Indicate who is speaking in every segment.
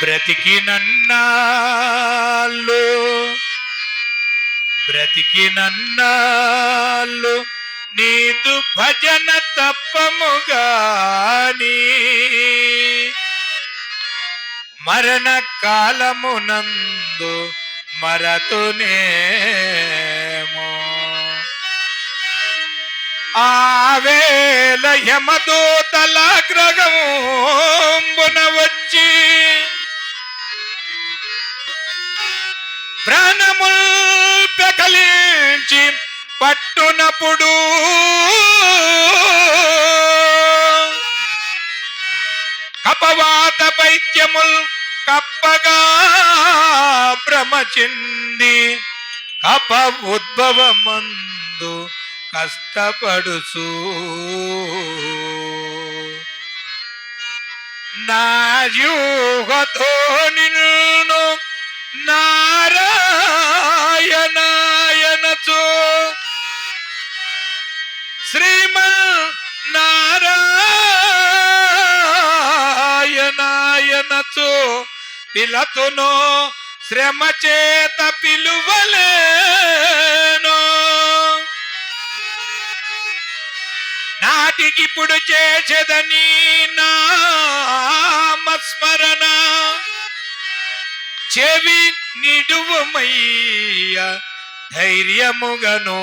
Speaker 1: బ్రతికినన్నాళ్ళు బ్రతికినన్నాళ్ళు నీదు భజన తప్పముగాని మరణ కాలమునందు మరతునేమో. ఆవేల యమదూతల గ్రహమున వచ్చి ప్రాణముల్ పెకలించి పట్టునప్పుడు కపవాత పైత్యముల్ కప్పగా భ్రమచింది కప ఉద్భవమందు కష్టపడుసు నా యూహతో నిన్ను నా నారాయణాయనచో పిలతును శ్రమ చేత పిలువలేను నాటికిప్పుడు చేసేదని నామస్మరణ. చెవి నిడువమయ్య ధైర్యముగనో.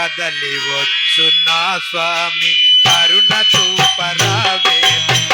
Speaker 1: కదలి వచ్చు నా స్వామి? కరుణ చూపరావే.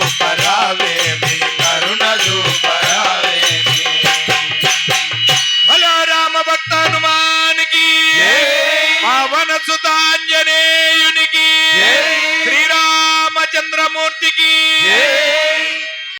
Speaker 1: చూపరావేమి కరుణ చూపరావేమి హలో రామ భక్త హనుమానికి పవన సుతాంజనేయునికి శ్రీరామచంద్రమూర్తికి